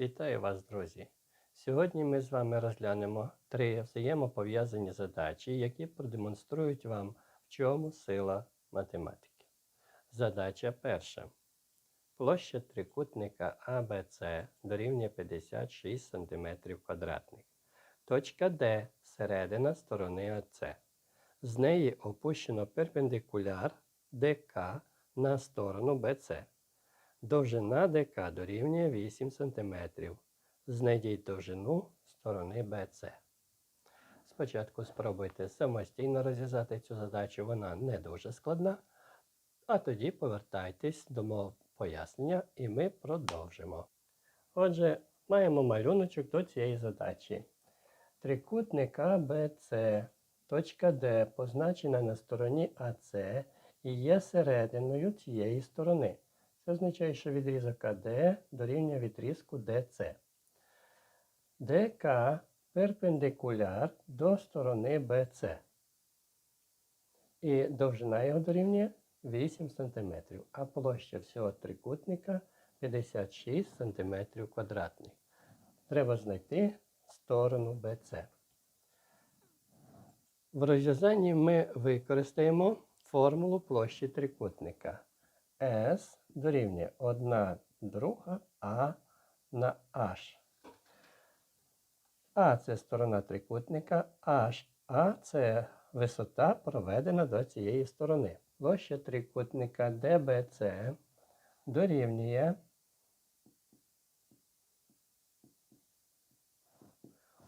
Вітаю вас, друзі! Сьогодні ми з вами розглянемо три взаємопов'язані задачі, які продемонструють вам, в чому сила математики. Задача перша. Площа трикутника ABC дорівнює 56 см. Точка D середина сторони ОЦ. З неї опущено перпендикуляр ДК на сторону BC. Довжина ДК дорівнює 8 см. Знайдіть довжину сторони BC. Спочатку спробуйте самостійно розв'язати цю задачу, вона не дуже складна. А тоді повертайтесь до мого пояснення і ми продовжимо. Отже, маємо малюночок до цієї задачі. Трикутник ABC, точка D позначена на стороні АС і є серединою цієї сторони. Це означає, що відрізок АД дорівнює відрізку DC. ДК перпендикуляр до сторони BC. І довжина його дорівнює 8 см, а площа всього трикутника 56 см квадратних. Треба знайти сторону BC. В розв'язанні ми використаємо формулу площі трикутника. S дорівнює 1 друга А на H. А це сторона трикутника, H А це висота, проведена до цієї сторони. Площа трикутника DBC дорівнює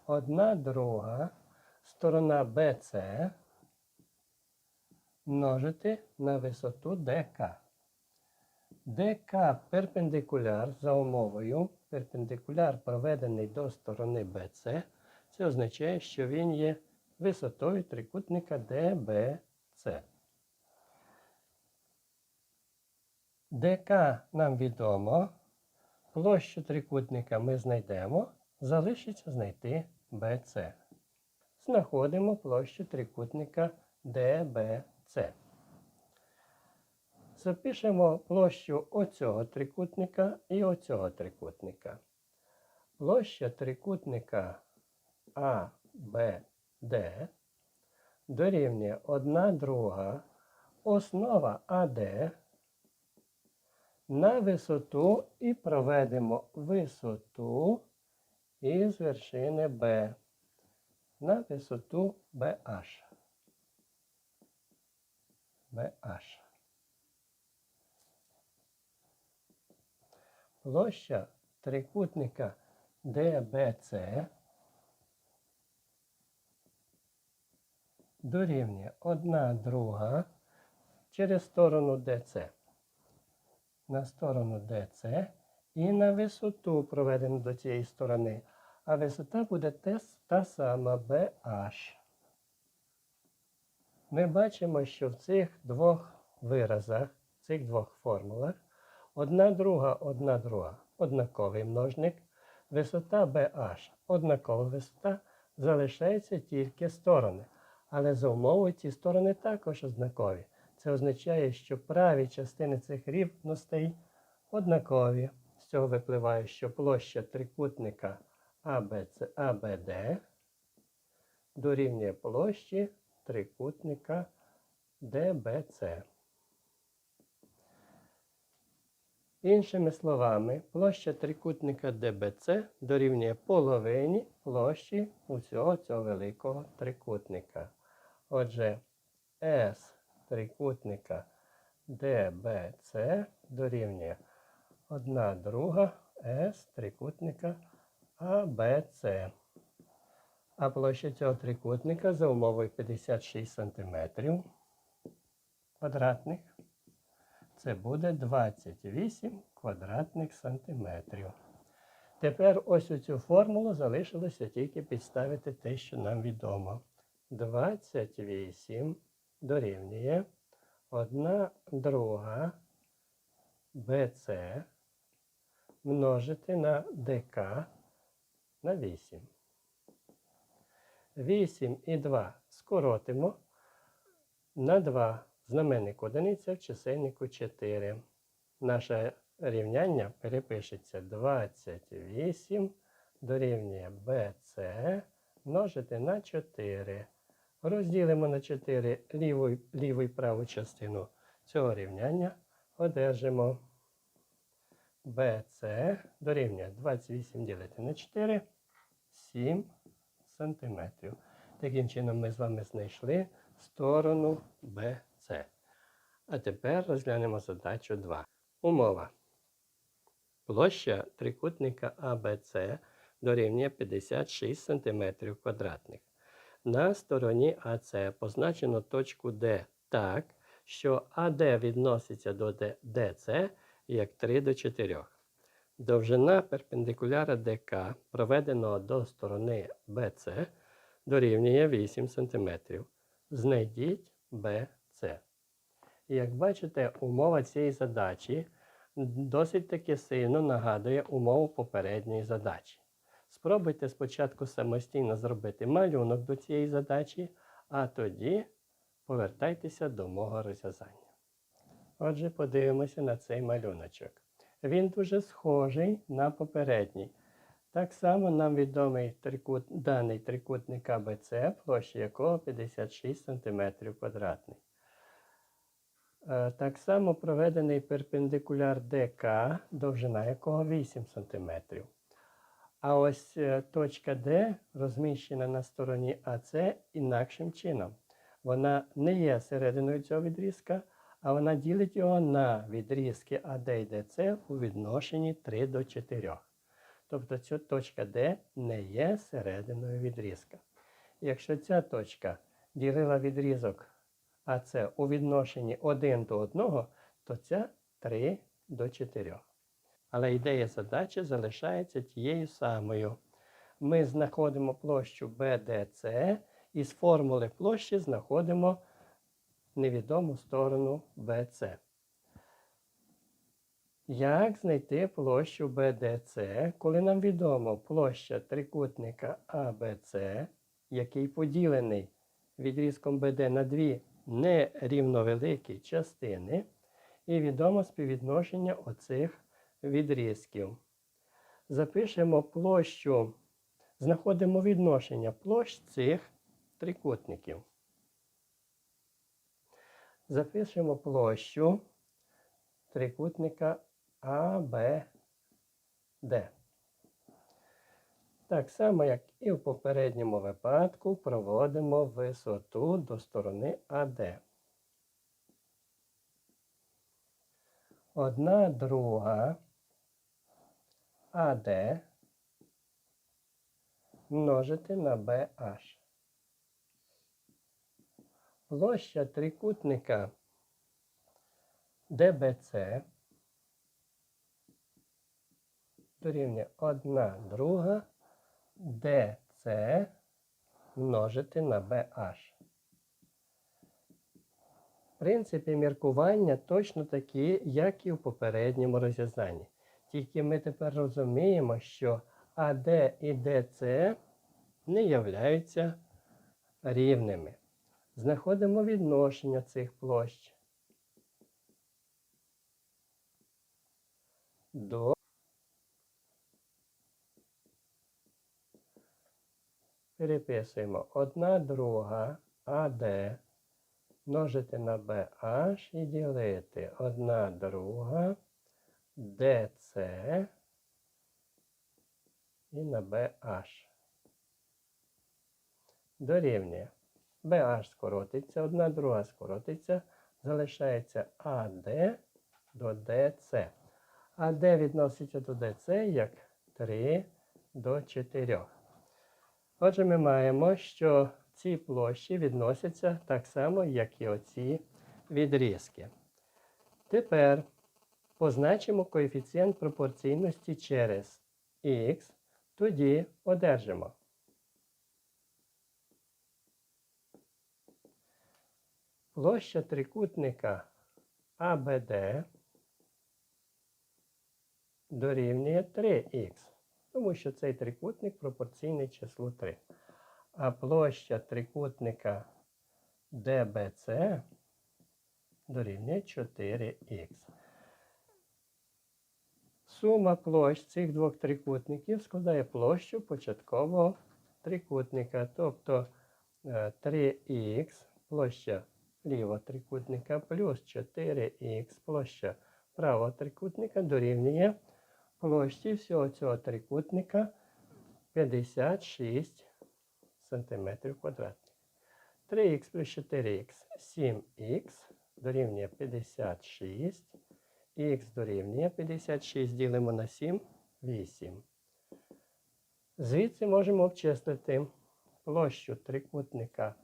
1 друга сторона BC множити на висоту ДК. ДК перпендикуляр за умовою, перпендикуляр проведений до сторони BC, це означає, що він є висотою трикутника DBC. ДК нам відомо, площу трикутника ми знайдемо, залишиться знайти BC. Знаходимо площу трикутника DBC. Запишемо площу оцього трикутника і оцього трикутника. Площа трикутника ABD дорівнює 1 друга основа AD на висоту і проведемо висоту із вершини B на висоту BH. BH. Площа трикутника DBC дорівнює 1 друга через сторону DC. На сторону DC і на висоту проведену до цієї сторони. А висота буде та сама BH. Ми бачимо, що в цих двох виразах, в цих двох формулах, одна друга, одна друга однаковий множник, висота BH однакова висота, залишаються тільки сторони. Але за умовою ці сторони також однакові. Це означає, що праві частини цих рівностей однакові. З цього випливає, що площа трикутника ABC, ABD дорівнює площі трикутника DBC. Іншими словами, площа трикутника DBC дорівнює половині площі усього цього великого трикутника. Отже, S трикутника DBC дорівнює 1 друга S трикутника ABC. А площа цього трикутника за умовою 56 см квадратних. Це буде 28 квадратних сантиметрів. Тепер ось у цю формулу залишилося тільки підставити те, що нам відомо. 28 дорівнює 1 друга BC множити на ДК на 8. 8 і 2 скоротимо на 2 знаменник одиниця в чисельнику 4. Наша рівняння перепишеться 28 дорівнює BC множити на 4. Розділимо на 4 ліву, ліву і праву частину цього рівняння. Одержимо BC дорівнює 28 ділити на 4 7 сантиметрів. Таким чином ми з вами знайшли сторону BC. А тепер розглянемо задачу 2. Умова. Площа трикутника ABC дорівнює 56 см квадратних. На стороні АС позначено точку D так, що АД відноситься до DC як 3 до 4. Довжина перпендикуляра ДК, проведеного до сторони BC, дорівнює 8 см. Знайдіть BC. Як бачите, умова цієї задачі досить таки сильно нагадує умову попередньої задачі. Спробуйте спочатку самостійно зробити малюнок до цієї задачі, а тоді повертайтеся до мого розв'язання. Отже, подивимося на цей малюночок. Він дуже схожий на попередній. Так само нам відомий трикут, даний трикутник АБЦ, площа якого 56 см квадратний. Е, Так само проведений перпендикуляр ДК, довжина якого 8 см. А ось е, точка Д розміщена на стороні АЦ інакшим чином. Вона не є серединою цього відрізка, а вона ділить його на відрізки АД і ДЦ у відношенні 3 до 4. Тобто ця точка Д не є серединою відрізка. Якщо ця точка ділила відрізок АЦ у відношенні 1 до 1, то ця 3 до 4. Але ідея задачі залишається тією самою. Ми знаходимо площу BDC і з формули площі знаходимо невідому сторону BC. Як знайти площу BDC, коли нам відомо площа трикутника ABC, який поділений відрізком BD на дві нерівновеликі частини, і відомо співвідношення оцих відрізків. Запишемо площу, знаходимо відношення площ цих трикутників. Запишемо площу трикутника ABD. Так само, як і в попередньому випадку, проводимо висоту до сторони AD. Одна друга AD множити на BH. Площа трикутника DBC дорівнює 1 друга DC множити на BH. В принципі, міркування точно такі, як і в попередньому розв'язанні. Тільки ми тепер розуміємо, що АД і ДЦ не являються рівними. Знаходимо відношення цих площ до переписуємо 1 друга АД множити на BH і ділити 1 друга DC і на BH. Дорівнює. BH скоротиться, 1 друга скоротиться, залишається AD до DC. AD відноситься до DC як 3 до 4. Отже, ми маємо, що ці площі відносяться так само, як і оці відрізки. Тепер позначимо коефіцієнт пропорційності через х, тоді одержимо. Площа трикутника АБД дорівнює 3х тому що цей трикутник пропорційний числу 3. А площа трикутника DBC дорівнює 4х. Сума площ цих двох трикутників складає площу початкового трикутника. Тобто е, 3х площа лівого трикутника плюс 4х площа правого трикутника дорівнює площі всього цього трикутника 56 см квадратних. 3х плюс 4х 7х дорівнює 56. Х дорівнює 56 ділимо на 7 8. Звідси можемо обчислити площу трикутника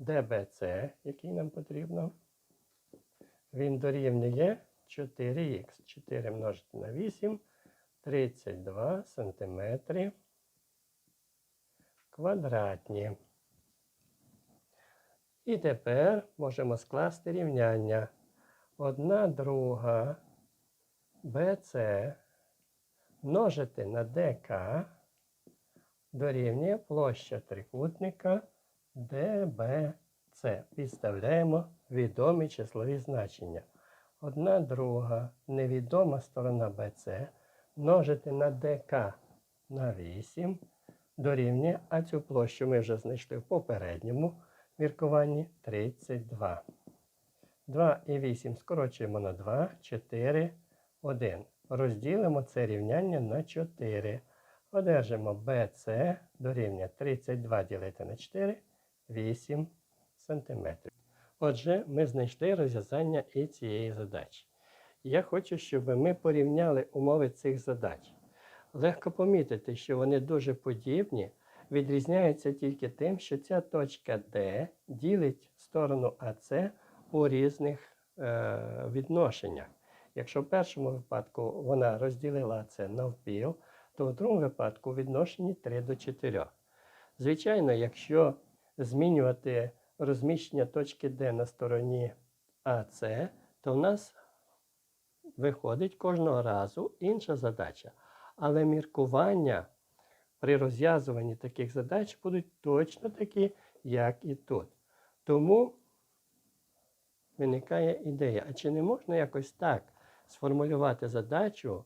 DBC, який нам потрібно. Він дорівнює 4х. 4 множити на 8 32 сантиметри квадратні. І тепер можемо скласти рівняння. Одна друга BC множити на DK дорівнює площа трикутника DBC. Підставляємо відомі числові значення. Одна друга невідома сторона BC множити на DK на 8 дорівнює, а цю площу ми вже знайшли в попередньому міркуванні 32. 2 і 8 скорочуємо на 2, 4, 1. Розділимо це рівняння на 4. Одержимо BC дорівнює 32 ділити на 4, 8 см. Отже, ми знайшли розв'язання і цієї задачі. Я хочу, щоб ми порівняли умови цих задач. Легко помітити, що вони дуже подібні, відрізняються тільки тим, що ця точка D ділить сторону АС у різних е, відношеннях. Якщо в першому випадку вона розділила це навпіл, то в другому випадку відношенні 3 до 4. Звичайно, якщо змінювати розміщення точки D на стороні АС, то в нас виходить кожного разу інша задача. Але міркування при розв'язуванні таких задач будуть точно такі, як і тут. Тому виникає ідея, а чи не можна якось так сформулювати задачу,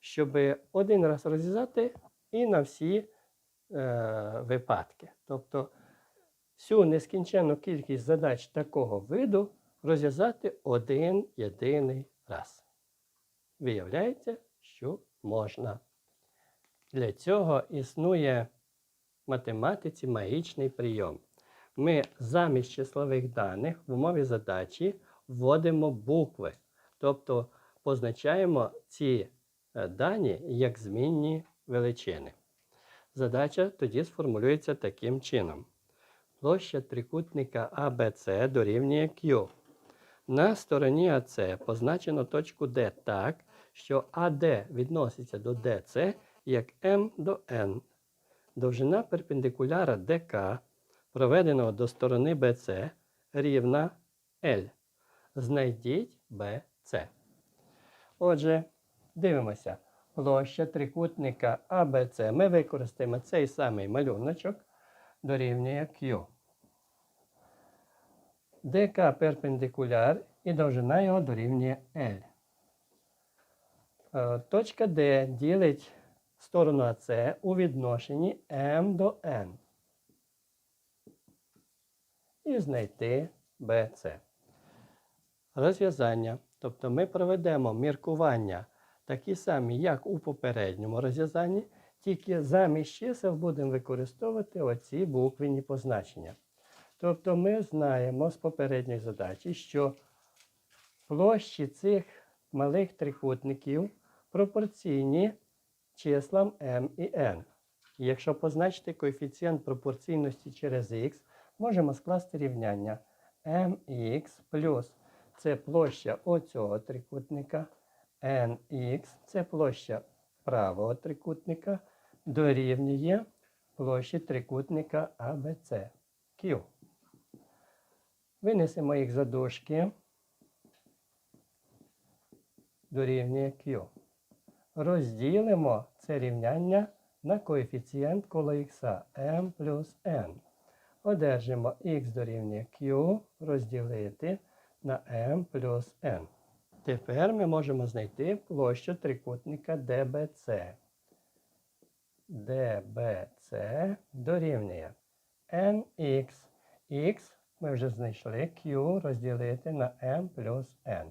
щоб один раз розв'язати і на всі е, випадки. Тобто всю нескінченну кількість задач такого виду розв'язати один єдиний раз. Виявляється, що можна. Для цього існує в математиці магічний прийом. Ми замість числових даних в умові задачі вводимо букви, тобто позначаємо ці е, дані як змінні величини. Задача тоді сформулюється таким чином. Площа трикутника ABC дорівнює Q. На стороні АС позначено точку D так, що АД відноситься до DC як М до N. Довжина перпендикуляра ДК, проведеного до сторони BC, рівна L. Знайдіть BC. Отже, дивимося. Площа трикутника ABC. Ми використаємо цей самий малюночок дорівнює Q. ДК перпендикуляр і довжина його дорівнює L. Е, Точка D ділить сторону АС у відношенні m до n. І знайти BC. Розв'язання. Тобто ми проведемо міркування такі самі, як у попередньому розв'язанні, тільки замість чисел будемо використовувати оці буквені позначення. Тобто ми знаємо з попередньої задачі, що площі цих малих трикутників пропорційні числам m і n. І якщо позначити коефіцієнт пропорційності через x, можемо скласти рівняння mx плюс це площа оцього трикутника, nx це площа правого трикутника, дорівнює площі трикутника ABC Q. Винесемо їх за дужки, дорівнює Q. Розділимо це рівняння на коефіцієнт коло х m плюс n. Одержимо х дорівнює q розділити на m плюс n. Тепер ми можемо знайти площу трикутника DBC. DBC дорівнює nx. X ми вже знайшли Q розділити на m плюс n.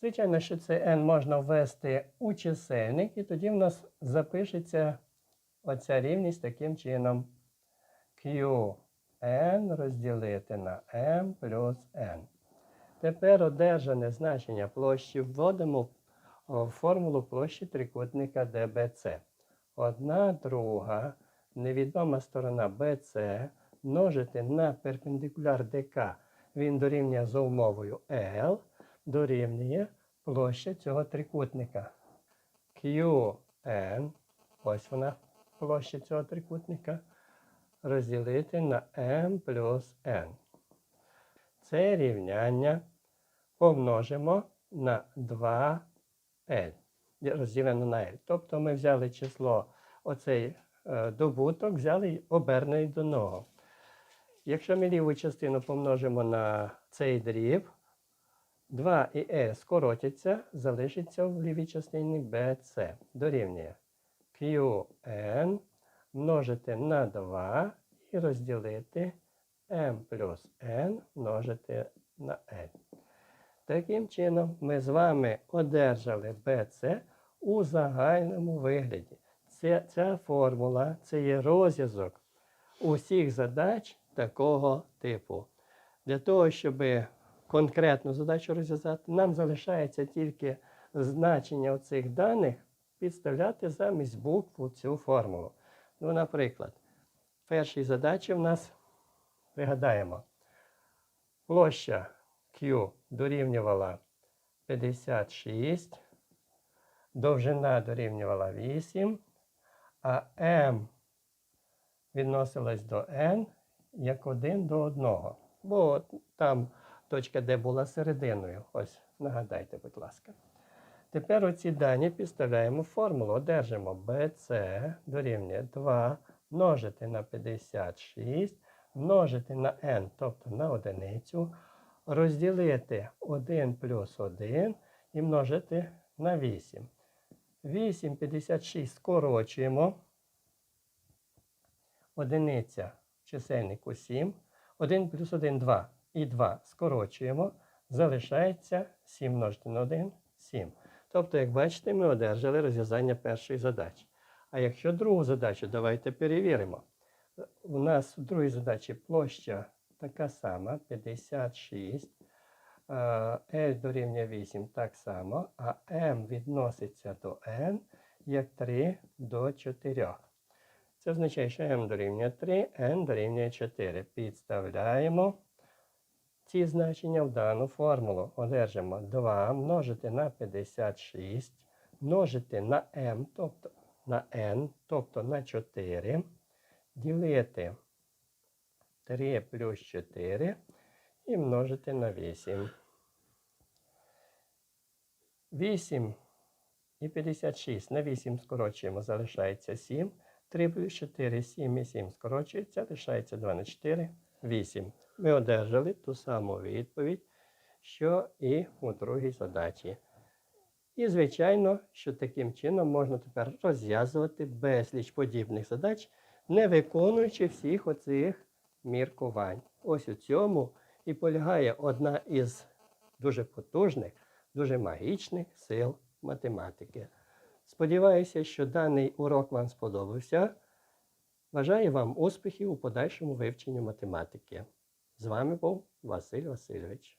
Звичайно, що це n можна ввести у чисельник, і тоді в нас запишеться оця рівність таким чином. Qn розділити на m плюс n. Тепер одержане значення площі вводимо в формулу площі трикутника DBC. Одна друга невідома сторона BC множити на перпендикуляр ДК. Він дорівнює за умовою L, дорівнює площа цього трикутника. QN, ось вона площа цього трикутника, розділити на m плюс n. Це рівняння помножимо на 2L, розділено на L. Тобто ми взяли число, оцей е, добуток, взяли й обернений до нього. Якщо ми ліву частину помножимо на цей дріб, 2 і E скоротяться, залишиться в лівій частині BC. Дорівнює QN множити на 2 і розділити m плюс n множити на n. Таким чином, ми з вами одержали BC у загальному вигляді. Ця, ця формула це є розв'язок усіх задач такого типу. Для того, щоб конкретну задачу розв'язати, нам залишається тільки значення цих даних підставляти замість букв у цю формулу. Ну, наприклад, в першій задачі в нас, пригадаємо, площа Q дорівнювала 56, довжина дорівнювала 8, а M відносилась до N як 1 до 1. Бо там точка D була серединою. Ось, нагадайте, будь ласка. Тепер оці дані підставляємо формулу. Одержимо BC дорівнює 2 множити на 56, множити на n, тобто на одиницю, розділити 1 плюс 1 і множити на 8. 8, 56 скорочуємо. Одиниця чисельнику 7. 1 плюс 1 2. І 2 скорочуємо. Залишається 7 множити на 1 7. Тобто, як бачите, ми одержали розв'язання першої задачі. А якщо другу задачу, давайте перевіримо. У нас в другій задачі площа така сама 56. е, L дорівнює 8 так само, а M відноситься до N як 3 до 4. Це означає, що m дорівнює 3, n дорівнює 4. Підставляємо ці значення в дану формулу. Одержимо 2 множити на 56, множити на m, тобто на n, тобто на 4, ділити 3 плюс 4 і множити на 8. 8 і 56 на 8 скорочуємо, залишається 7. 3 плюс 4, 7 і 7 скорочується, лишається 2 на 4, 8. Ми одержали ту саму відповідь, що і у другій задачі. І, звичайно, що таким чином можна тепер розв'язувати безліч подібних задач, не виконуючи всіх оцих міркувань. Ось у цьому і полягає одна із дуже потужних, дуже магічних сил математики. Сподіваюся, що даний урок вам сподобався. Бажаю вам успіхів у подальшому вивченні математики. З вами був Василь Васильович.